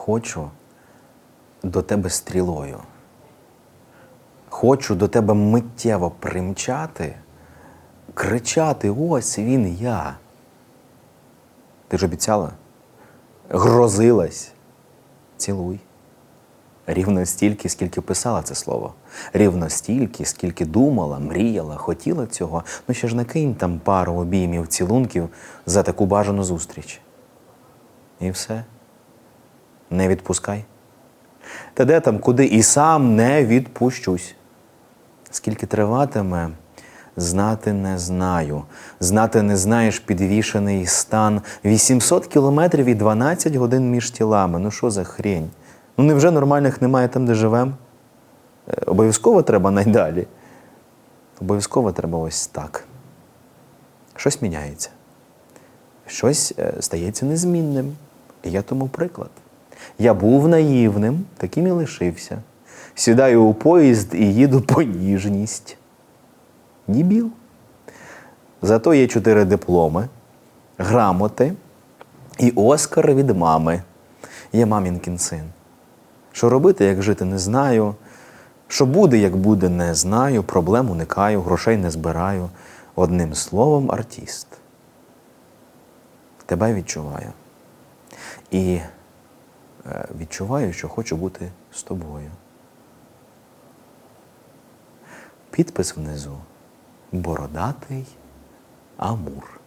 хочу до тебе стрілою. Хочу до тебе миттєво примчати, кричати: ось він я. Ти ж обіцяла? Грозилась. Цілуй. Рівно стільки, скільки писала це слово. Рівно стільки, скільки думала, мріяла, хотіла цього. Ну ще ж накинь там пару обіймів, цілунків за таку бажану зустріч. І все. Не відпускай. Та де там, куди і сам не відпущусь. Скільки триватиме, знати не знаю. Знати не знаєш підвішений стан. 800 кілометрів і 12 годин між тілами. Ну що за хрень? Ну невже нормальних немає там, де живемо? Обов'язково треба найдалі. Обов'язково треба ось так. Щось міняється. Щось е, стається незмінним. І я тому приклад. Я був наївним, таким і лишився. Сідаю у поїзд і їду по ніжність. Дібіл. Зато є чотири дипломи, грамоти і Оскар від мами. Я мамінкін син. Що робити, як жити, не знаю. Що буде, як буде, не знаю. Проблем уникаю, грошей не збираю. Одним словом, артист. Тебе відчуваю. І відчуваю, що хочу бути з тобою. Підпис внизу Бородатий Амур.